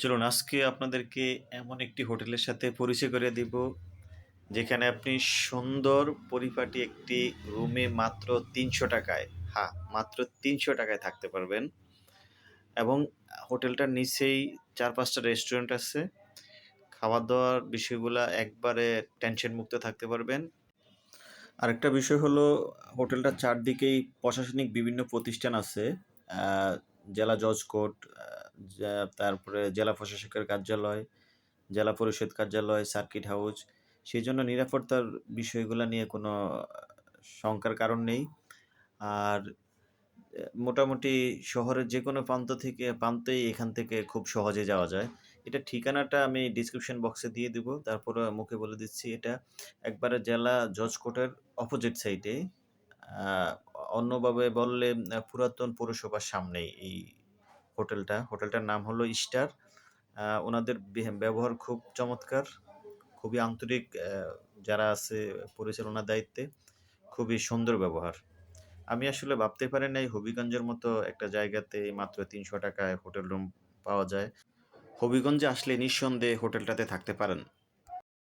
চলুন, আজকে আপনাদেরকে এমন একটি হোটেলের সাথে পরিচয় করে দিব, যেখানে আপনি সুন্দর পরিপাটি একটি রুমে মাত্র তিনশো টাকায় হ্যাঁ মাত্র তিনশো টাকায় থাকতে পারবেন। এবং হোটেলটার নিচেই চার পাঁচটা রেস্টুরেন্ট আছে। খাওয়া দাওয়ার বিষয়গুলো একবারে টেনশন মুক্ত থাকতে পারবেন। আরেকটা বিষয় হলো, হোটেলটার চারদিকেই প্রশাসনিক বিভিন্ন প্রতিষ্ঠান আছে জেলা জজ কোর্ট তারপরে জেলা প্রশাসকের কার্যালয়, জেলা পরিষদ কার্যালয় সার্কিট হাউস সেই জন্য নিরাপত্তার বিষয়গুলো নিয়ে কোনো শঙ্কার কারণ নেই। আর, মোটামুটি শহরের যে কোনো প্রান্ত থেকে, প্রান্তেই এখান থেকে খুব সহজে যাওয়া যায়। এটা ঠিকানাটা আমি ডিসক্রিপশন বক্সে দিয়ে দিব, তারপরে মুখে বলে দিচ্ছি এটা একবারে জেলা জজ কোর্টের অপোজিট সাইডে অন্যভাবে বললে পুরাতন পৌরসভার সামনেই এই হোটেলটা। হোটেলটার নাম হলো স্টার। ওনাদের ব্যবহার খুব চমৎকার, খুবই আন্তরিক যারা আছে পরিচালনার দায়িত্বে, খুবই সুন্দর ব্যবহার। আমি আসলে ভাবতে পারি নাই হবিগঞ্জের মতো একটা জায়গাতে মাত্র তিনশো টাকায় হোটেল রুম পাওয়া যায়। হবিগঞ্জে আসলে নিঃসন্দেহে হোটেলটাতে থাকতে পারেন।